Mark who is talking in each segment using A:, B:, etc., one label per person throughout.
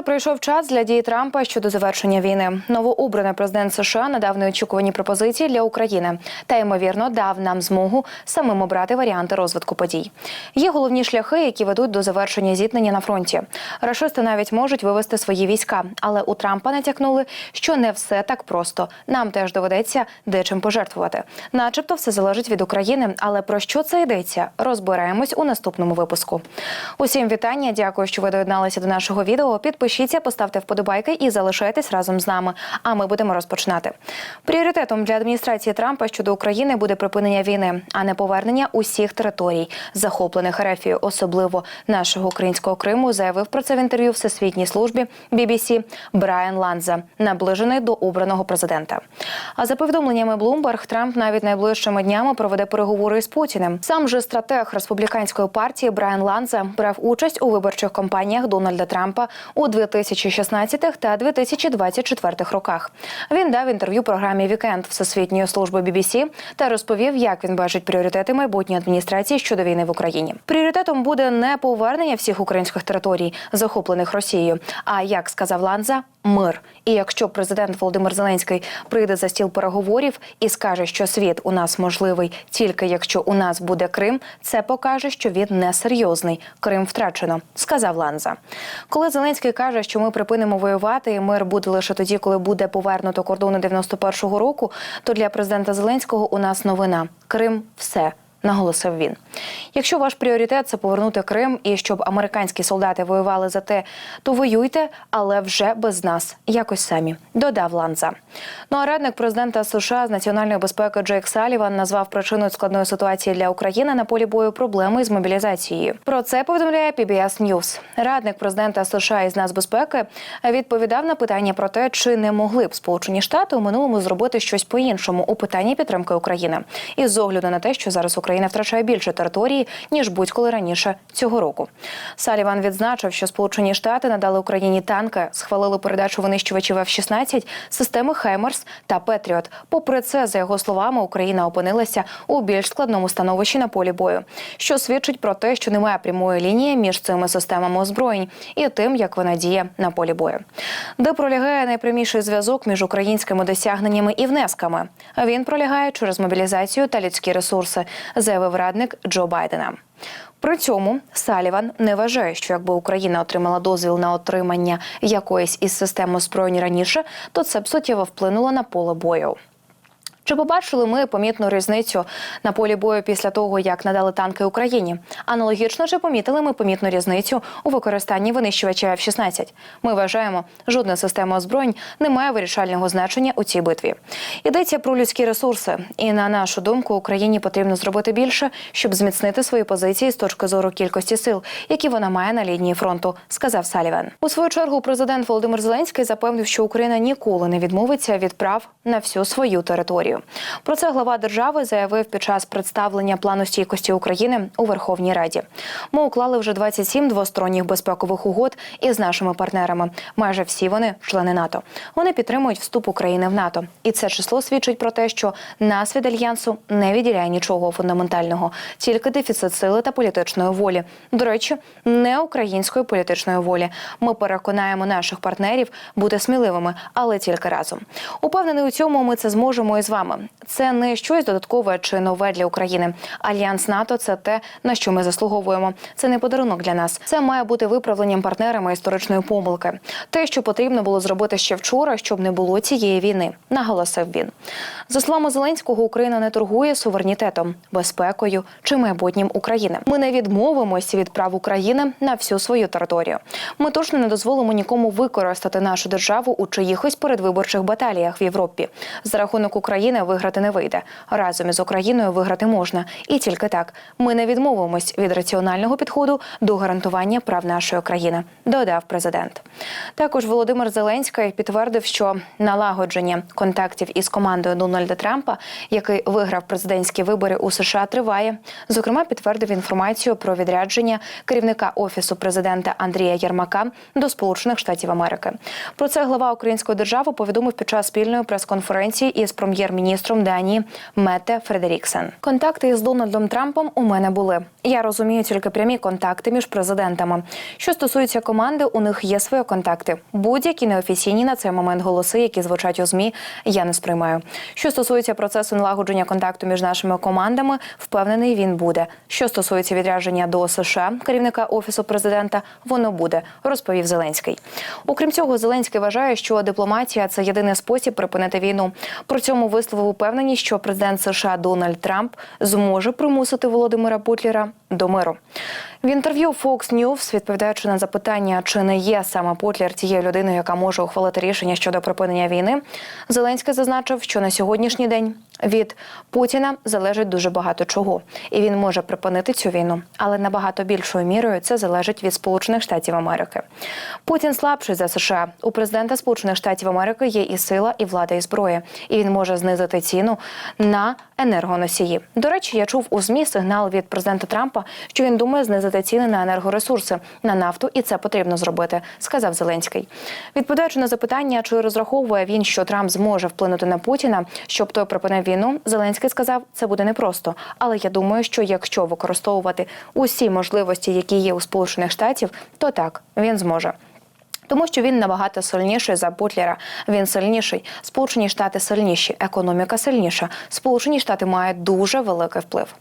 A: Схоже, прийшов час для дії Трампа щодо завершення війни. Новообраний президент США надав неочікувані пропозиції для України та ймовірно дав нам змогу самим обрати варіанти розвитку подій. Є головні шляхи, які ведуть до завершення зіткнення на фронті. Рашисти навіть можуть вивести свої війська, але у Трампа натякнули, що не все так просто. Нам теж доведеться дечим пожертвувати. Начебто, все залежить від України. Але про що це йдеться? Розбираємось у наступному випуску. Усім вітання. Дякую, що ви доєдналися до нашого відео. Підпишіться, поставте вподобайки і залишайтесь разом з нами. А ми будемо розпочинати. Пріоритетом для адміністрації Трампа щодо України буде припинення війни, а не повернення усіх територій, захоплених Ерефією, особливо нашого українського Криму. Заявив про це в інтерв'ю Всесвітній службі BBC Брайан Ланза, наближений до обраного президента. А за повідомленнями Bloomberg, Трамп навіть найближчими днями проведе переговори із Путіним. Сам же стратег республіканської партії Брайан Ланза брав участь у виборчих кампаніях Дональда Трампа у 2016 та 2024 роках. Він дав інтерв'ю програмі Вікенд Всесвітньої служби BBC та розповів, як він бачить пріоритети майбутньої адміністрації щодо війни в Україні. Пріоритетом буде не повернення всіх українських територій, захоплених Росією, а як сказав Ланза, мир. І якщо президент Володимир Зеленський прийде за стіл переговорів і скаже, що світ у нас можливий тільки якщо у нас буде Крим, це покаже, що він не серйозний. Крим втрачено, сказав Ланза. Коли Зеленський каже, що ми припинимо воювати, і мир буде лише тоді, коли буде повернуто кордони 91-го року, то для президента Зеленського у нас новина Крим все наголосив він. Якщо ваш пріоритет це повернути Крим і щоб американські солдати воювали за те, то воюйте, але вже без нас, якось самі, додав Ланза. Ну а радник президента США з національної безпеки Джейк Саліван назвав причиною складної ситуації для України на полі бою проблеми з мобілізацією. Про це повідомляє PBS News. Радник президента США із нацбезпеки відповідав на питання про те, чи не могли б Сполучені Штати у минулому зробити щось по-іншому у питанні підтримки України, і з огляду на те, що зараз Україна Україна втрачає більше території ніж будь-коли раніше цього року. Саліван відзначив, що Сполучені Штати надали Україні танки, схвалили передачу винищувачів F-16, системи Хаймерс та Петріот. Попри це, за його словами, Україна опинилася у більш складному становищі на полі бою, що свідчить про те, що немає прямої лінії між цими системами озброєнь і тим, як вона діє на полі бою, де пролягає найпряміший зв'язок між українськими досягненнями і внесками. Він пролягає через мобілізацію та людські ресурси заявив радник Джо Байдена. При цьому Саліван не вважає, що якби Україна отримала дозвіл на отримання якоїсь із систем озброєнь раніше, то це б суттєво вплинуло на поле бою. Чи побачили ми помітну різницю на полі бою після того, як надали танки Україні? Аналогічно чи помітили ми помітну різницю у використанні винищувача F-16? Ми вважаємо, жодна система озброєнь не має вирішального значення у цій битві. Йдеться про людські ресурси, і на нашу думку, Україні потрібно зробити більше, щоб зміцнити свої позиції з точки зору кількості сил, які вона має на лінії фронту, сказав Саліван. У свою чергу президент Володимир Зеленський запевнив, що Україна ніколи не відмовиться від прав на всю свою територію. Про це глава держави заявив під час представлення плану стійкості України у Верховній Раді. Ми уклали вже 27 двосторонніх безпекових угод із нашими партнерами. Майже всі вони члени НАТО. Вони підтримують вступ України в НАТО, і це число свідчить про те, що нас від альянсу не відділяє нічого фундаментального, тільки дефіцит сили та політичної волі. До речі, не української політичної волі. Ми переконаємо наших партнерів бути сміливими, але тільки разом. Упевнений у цьому, ми це зможемо і з вами. Це не щось додаткове чи нове для України. Альянс НАТО це те, на що ми заслуговуємо. Це не подарунок для нас. Це має бути виправленням партнерами історичної помилки. Те, що потрібно було зробити ще вчора, щоб не було цієї війни, наголосив він. За словами Зеленського, Україна не торгує суверенітетом, безпекою чи майбутнім України. Ми не відмовимося від прав України на всю свою територію. Ми точно не дозволимо нікому використати нашу державу у чиїхось передвиборчих баталіях в Європі. За рахунок України виграти не вийде. Разом із Україною виграти можна, і тільки так ми не відмовимось від раціонального підходу до гарантування прав нашої країни. Додав президент. Також Володимир Зеленський підтвердив, що налагодження контактів із командою Дональда Трампа, який виграв президентські вибори у США, триває. Зокрема, підтвердив інформацію про відрядження керівника офісу президента Андрія Єрмака до Сполучених Штатів Америки. Про це глава Української держави повідомив під час спільної прес-конференції із прем'єр-міністром Данії Мете Фредеріксен. Контакти із Дональдом Трампом у мене були. Я розумію тільки прямі контакти між президентами. Що стосується команди, у них є контакт контакти. Будь-які неофіційні на цей момент голоси, які звучать у змі, я не сприймаю. Що стосується процесу налагодження контакту між нашими командами, впевнений, він буде. Що стосується відрядження до США, керівника офісу президента, воно буде, розповів Зеленський. Окрім цього, Зеленський вважає, що дипломатія це єдиний спосіб припинити війну. При цьому висловив упевненість, що президент США Дональд Трамп зможе примусити Володимира Путлера до миру. В інтерв'ю Fox News, відповідаючи на запитання, чи не є саме Путлер тією людиною, яка може ухвалити рішення щодо припинення війни, Зеленський зазначив, що на сьогоднішній день від Путіна залежить дуже багато чого, і він може припинити цю війну, але набагато більшою мірою це залежить від Сполучених Штатів Америки. Путін слабший за США. У президента Сполучених Штатів Америки є і сила, і влада, і зброя, і він може знизити ціну на енергоносії. До речі, я чув у змі сигнал від президента Трампа, що він думає знизити ціни на енергоресурси на нафту, і це потрібно зробити, сказав Зеленський. Відповідаючи на запитання, чи розраховує він, що Трамп зможе вплинути на Путіна, щоб той припинив війну, Зеленський сказав, це буде непросто. Але я думаю, що якщо використовувати усі можливості, які є у Сполучених Штатів, то так він зможе. Тому що він набагато сильніший за Бутлера. Він сильніший. Сполучені Штати сильніші, економіка сильніша. Сполучені Штати мають дуже великий вплив.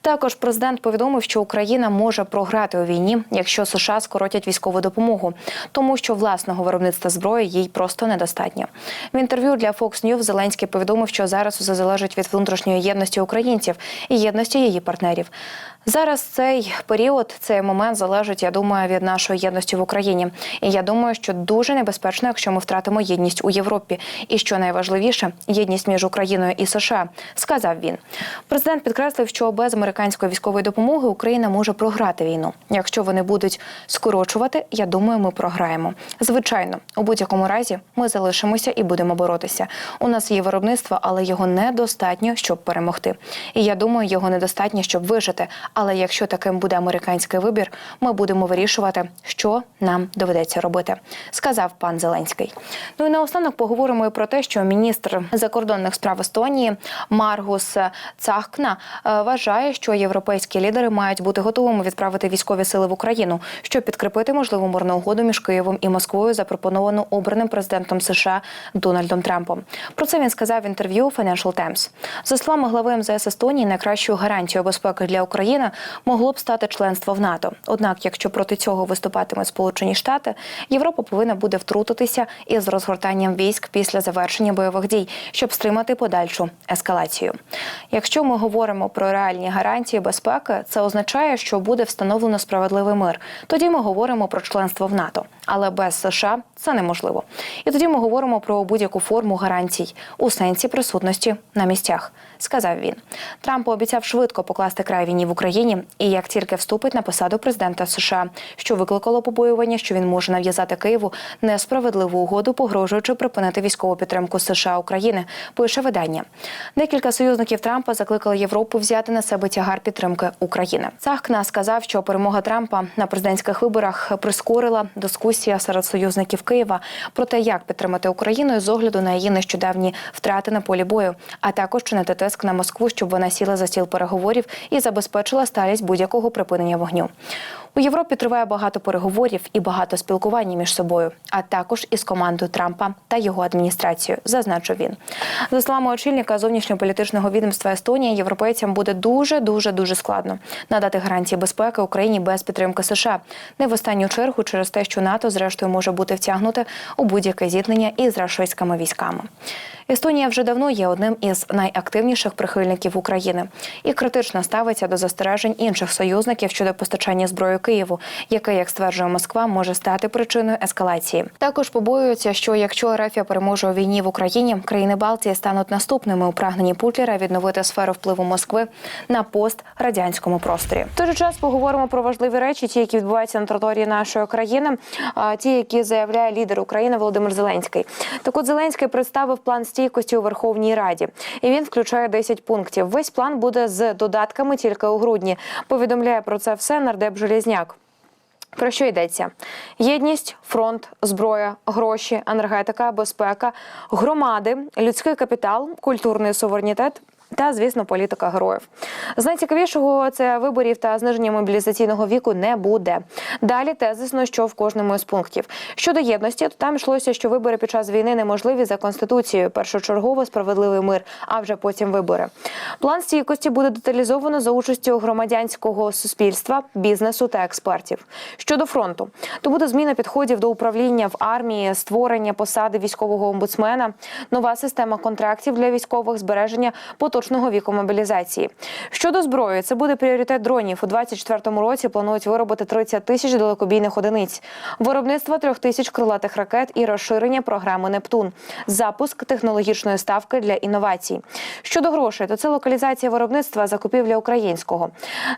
A: Також президент повідомив, що Україна може програти у війні, якщо США скоротять військову допомогу, тому що власного виробництва зброї їй просто недостатньо. В інтерв'ю для Fox News Зеленський повідомив, що зараз усе залежить від внутрішньої єдності українців і єдності її партнерів. Зараз цей період, цей момент залежить, я думаю, від нашої єдності в Україні. І я думаю, що дуже небезпечно, якщо ми втратимо єдність у Європі. І що найважливіше, єдність між Україною і США, сказав він. Президент підкреслив, що без американської військової допомоги Україна може програти війну. Якщо вони будуть скорочувати, я думаю, ми програємо. Звичайно, у будь-якому разі ми залишимося і будемо боротися. У нас є виробництво, але його недостатньо, щоб перемогти. І я думаю, його недостатньо, щоб вижити. Але якщо таким буде американський вибір, ми будемо вирішувати, що нам доведеться робити, сказав пан Зеленський. Ну і наостанок поговоримо і про те, що міністр закордонних справ Естонії Маргус Цахкна е, вважає, що європейські лідери мають бути готовими відправити військові сили в Україну, щоб підкріпити можливу мирну угоду між Києвом і Москвою, запропоновану обраним президентом США Дональдом Трампом. Про це він сказав в інтерв'ю Financial Times. За словами глави МЗС Естонії, найкращою гарантією безпеки для України могло б стати членство в НАТО. Однак, якщо проти цього виступатимуть Сполучені Штати, Європа повинна буде втрутитися із розгортанням військ після завершення бойових дій, щоб стримати подальшу ескалацію. Якщо ми говоримо про реальні гарантії безпеки, це означає, що буде встановлено справедливий мир. Тоді ми говоримо про членство в НАТО, але без США це неможливо. І тоді ми говоримо про будь-яку форму гарантій у сенсі присутності на місцях, сказав він. Трамп пообіцяв швидко покласти край війні в Україні, і як тільки вступить на посаду президента США, що викликало побоювання, що він може нав'язати Києву несправедливу угоду, погрожуючи припинити військову підтримку США України, пише видання. Декілька союзників Трампа закликали Європу взяти на себе тягар підтримки України. Цахкна сказав, що перемога Трампа на президентських виборах прискорила дискусія серед союзників Києва про те, як підтримати Україну з огляду на її нещодавні втрати на полі бою, а також чинити тиск на Москву, щоб вона сіла за стіл переговорів і забезпечила сталість будь-якого припинення вогню. У Європі триває багато переговорів і багато спілкування між собою, а також із командою Трампа та його адміністрацією, зазначив він. За словами очільника зовнішньополітичного відомства Естонії, європейцям буде дуже дуже дуже складно надати гарантії безпеки Україні без підтримки США. Не в останню чергу через те, що НАТО зрештою може бути втягнуте у будь-яке зіткнення із рашистськими військами. Естонія вже давно є одним із найактивніших прихильників України і критично ставиться до застережень інших союзників щодо постачання зброї Києву, яке, як стверджує Москва, може стати причиною ескалації. Також побоюються, що якщо Рефія переможе у війні в Україні, країни Балтії стануть наступними у прагненні Путлера відновити сферу впливу Москви на пострадянському просторі. Же час поговоримо про важливі речі, ті, які відбуваються на території нашої країни, а, ті, які заявляє лідер України Володимир Зеленський. Так от Зеленський представив план стійкості у Верховній Раді, і він включає 10 пунктів. Весь план буде з додатками тільки у грудні. Повідомляє про це все нардеп Желізняк. Про що йдеться? Єдність, фронт, зброя, гроші, енергетика, безпека, громади, людський капітал, культурний суверенітет,
B: Та, звісно, політика героїв. З найцікавішого це виборів та зниження мобілізаційного віку не буде. Далі тезисно, що в кожному із пунктів. Щодо єдності, то там йшлося, що вибори під час війни неможливі за конституцією. Першочергово справедливий мир, а вже потім вибори. План стійкості буде деталізовано за участю громадянського суспільства, бізнесу та експертів. Щодо фронту, то буде зміна підходів до управління в армії, створення посади військового омбудсмена, нова система контрактів для військових, збереження поточного віку мобілізації. Щодо зброї, це буде пріоритет дронів. У 2024 році планують виробити 30 тисяч далекобійних одиниць, виробництво трьох тисяч крилатих ракет і розширення програми Нептун, запуск технологічної ставки для інновацій. Щодо грошей, то це локалізація виробництва, закупівля українського,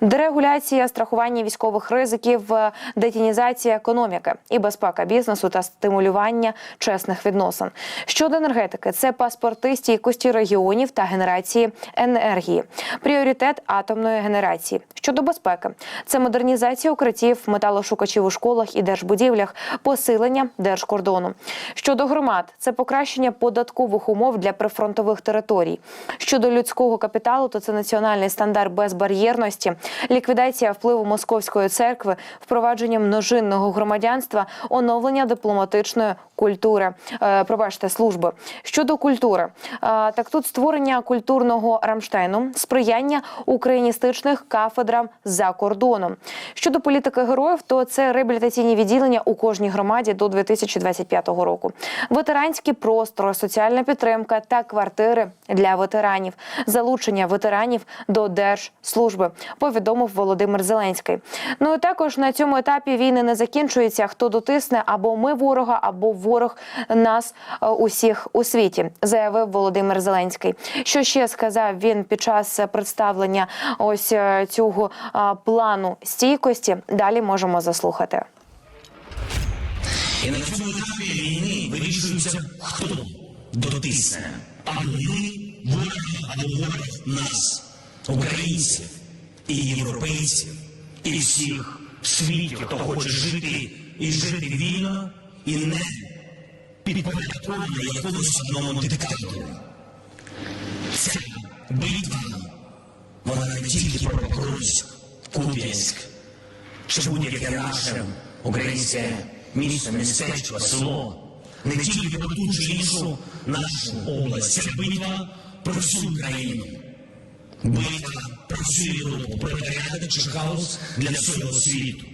B: дерегуляція, страхування військових ризиків, е, детінізація економіки і безпека бізнесу та стимулювання чесних відносин. Щодо енергетики, це паспорти стійкості регіонів та генерації енергії, пріоритет атомної генерації. Щодо безпеки, це модернізація укриттів, металошукачів у школах і держбудівлях, посилення держкордону. Щодо громад, це покращення податкових умов для прифронтових територій. Щодо людського капіталу, то це національний стандарт безбар'єрності, ліквідація впливу московської церкви, впровадження множинного громадянства, оновлення дипломатичної культури. Е, пробачте служби щодо культури. Е, так тут створення культурного Рамштайну, сприяння україністичних кафедрам за кордоном. Щодо політики героїв, то це реабілітаційні відділення у кожній громаді до 2025 року. Ветеранські простори, соціальна підтримка та квартири для ветеранів, залучення ветеранів до держслужби. Повідомив Володимир Зеленський. Ну і також на цьому етапі війни не закінчується. Хто дотисне або ми ворога, або ворог нас е, усіх у світі, заявив Володимир Зеленський. Що ще сказав він під час представлення ось е, цього е, плану стійкості? Далі можемо заслухати.
C: І на цьому етапі війни вирішується, хто дотисне. Або ми, ворог, або ворог нас, українців і європейців, і всіх в світі, хто хоче жити і жити вільно, і не підпорядковано якомусь одному диктатору. Битва, вона не тільки про Покровськ, Куп'янськ, чи будь-яке наше українське місто, містечко, село, не тільки про ту чи іншу нашу область. Це битва про всю країну. Битва про всю Європу, про порядок чи хаос для всього світу.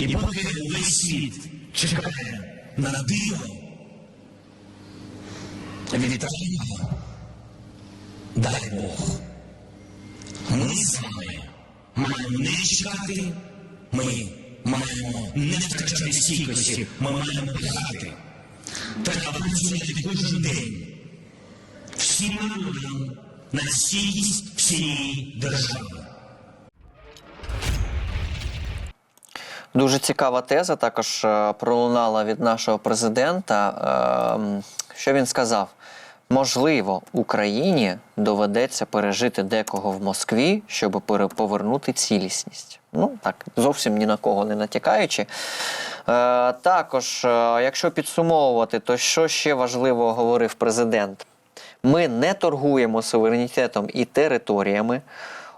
C: І поки увесь світ чекає на диво, вітаємо, дай Бог. Ми з вами маємо не чекати, ми маємо не втрачати стійкості, ми маємо пихати. Треба працювати кожен день. Всім народам на стійкість всієї держави.
D: Дуже цікава теза також е, пролунала від нашого президента. Е, Що він сказав? Можливо, Україні доведеться пережити декого в Москві, щоб повернути цілісність. Ну так, зовсім ні на кого не натякаючи. Е, також, е, якщо підсумовувати, то що ще важливо говорив президент? Ми не торгуємо суверенітетом і територіями.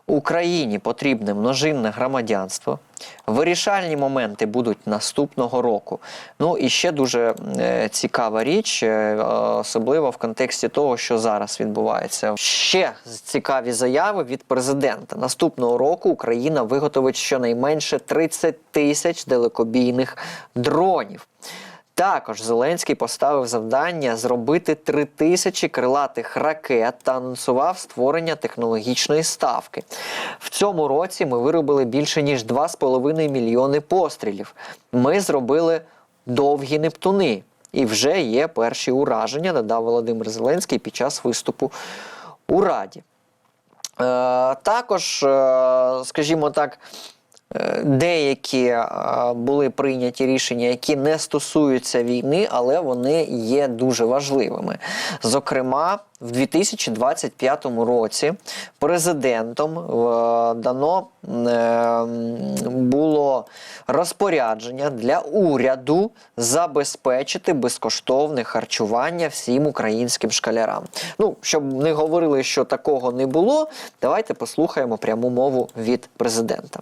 D: Україні потрібне множинне громадянство. Вирішальні моменти будуть наступного року. Ну і ще дуже е, цікава річ, е, особливо в контексті того, що зараз відбувається. Ще цікаві заяви від президента. Наступного року Україна виготовить щонайменше 30 тисяч далекобійних дронів. Також Зеленський поставив завдання зробити три тисячі крилатих ракет та анонсував створення технологічної ставки. В цьому році ми виробили більше ніж 2,5 мільйони пострілів. Ми зробили довгі нептуни. І вже є перші ураження, додав Володимир Зеленський під час виступу у Раді. Е, також, е, скажімо так, Деякі були прийняті рішення, які не стосуються війни, але вони є дуже важливими. Зокрема, в 2025 році президентом е, дано е, було розпорядження для уряду забезпечити безкоштовне харчування всім українським школярам. Ну, щоб не говорили, що такого не було, давайте послухаємо пряму мову від президента.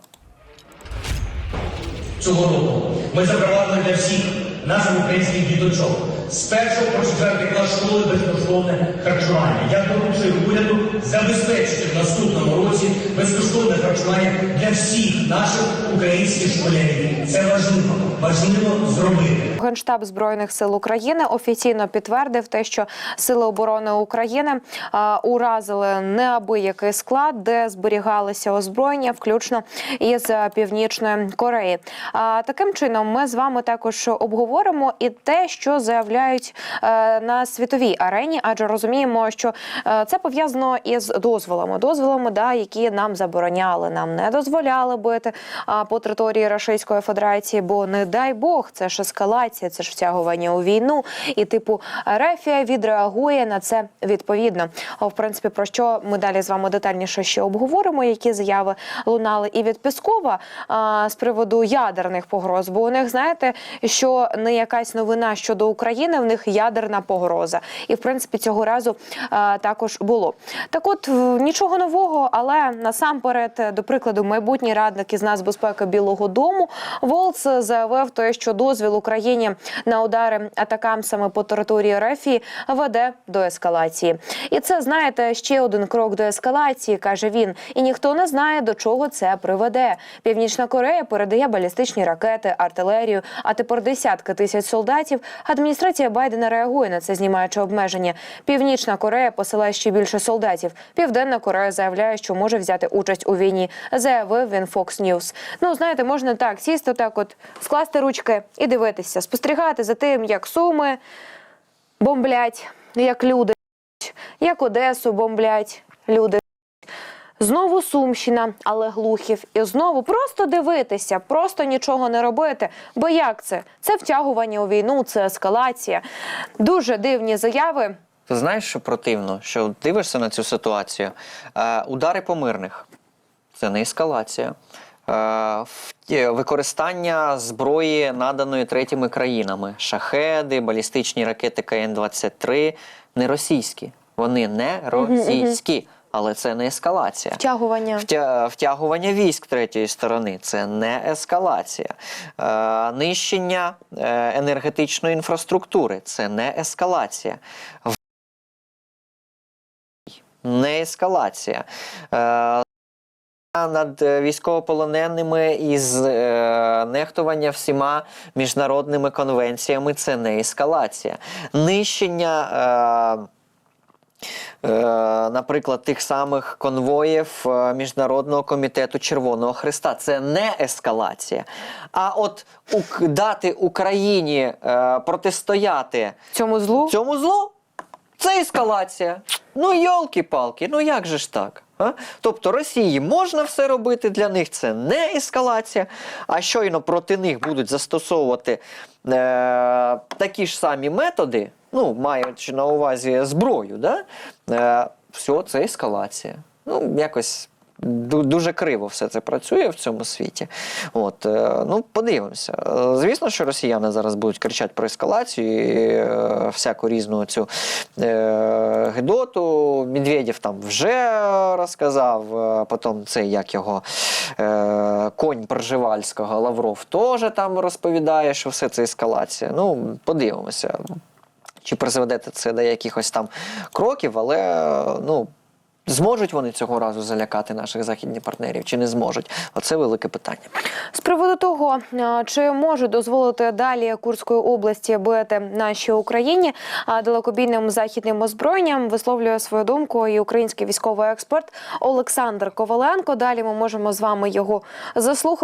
C: Цього року ми запровадили для всіх наших українських діточок з першого по четвертий клас школи безкоштовне харчування. Я доручив уряду забезпечити в наступному році безкоштовне харчування для всіх наших українських школярів. Це важливо, важливо зробити.
B: Генштаб збройних сил України офіційно підтвердив те, що сили оборони України уразили неабиякий склад, де зберігалися озброєння, включно із північної Кореї. А таким чином, ми з вами також обговоримо і те, що заявляють е, на світовій арені, адже розуміємо, що е, це пов'язано із дозволами, дозволами, да, які нам забороняли, нам не дозволяли бити по території Російської Федерації, бо не дай Бог, це ж ескалація, це ж втягування у війну. І типу Рефія відреагує на це відповідно. В принципі, про що ми далі з вами детальніше ще обговоримо, які заяви лунали і від Піскова а, з приводу ядерних погроз. Бо у них знаєте, що не якась новина щодо України, в них ядерна погроза. І в принципі цього разу а, також було. Так, от нічого нового, але насамперед, до прикладу, майбутній радник із нацбезпеки Білого Дому Волц заявив те, що дозвіл Україні на удари атакамсами по території Рефії веде до ескалації. І це знаєте ще один крок до ескалації, каже він. І ніхто не знає до чого це приведе. Північна Корея передає балістичні ракети, артилерію, а тепер десятки тисяч солдатів. Адміністрація Байдена реагує на це, знімаючи обмеження. Північна Корея посилає ще більше солдатів. Південна Корея заявляє, що може взяти участь у війні. Заявив він Fox News. Ну знаєте, можна так сісти, так от скласти ручки і дивитися, спостерігати за тим, як суми бомблять, як люди, як Одесу бомблять люди. Знову Сумщина, але глухів. І знову просто дивитися, просто нічого не робити. Бо як це? Це втягування у війну, це ескалація. Дуже дивні заяви.
D: Ти знаєш, що противно, що дивишся на цю ситуацію. Е, удари по мирних це не ескалація. Е, використання зброї, наданої третіми країнами, шахеди, балістичні ракети КН-23 не російські. Вони не російські, але це не ескалація.
B: Втягування.
D: Втя- Втягування військ третьої сторони це не ескалація. Е, нищення е, енергетичної інфраструктури це не ескалація. Не ескалація. Е, над е, військовополоненими із е, нехтування всіма міжнародними конвенціями це не ескалація. Нищення. Е, Е, наприклад, тих самих конвоїв е, Міжнародного комітету Червоного Христа. Це не ескалація. А от дати Україні е, протистояти
B: Цьому злу
D: цьому злу це ескалація. Ну, йолки-палки, ну як же ж так? А? Тобто Росії можна все робити, для них це не ескалація, а щойно проти них будуть застосовувати е, такі ж самі методи, ну, маючи на увазі зброю, да? е, все, це ескалація. Ну, якось дуже криво все це працює в цьому світі. От, е, ну, подивимося. Е, Звісно, що росіяни зараз будуть кричати про ескалацію і е, всяку різну цю гидоту. Медведєв там вже розказав, потім це як його конь Пржевальського, Лавров теж там розповідає, що все це ескалація. Ну, подивимося. Чи призведе це до якихось там кроків, але ну. Зможуть вони цього разу залякати наших західних партнерів чи не зможуть? Оце велике питання.
B: З приводу того, чи може дозволити далі Курської області бити нашій Україні далекобійним західним озброєнням, висловлює свою думку і український військовий експерт Олександр Коваленко. Далі ми можемо з вами його заслухати.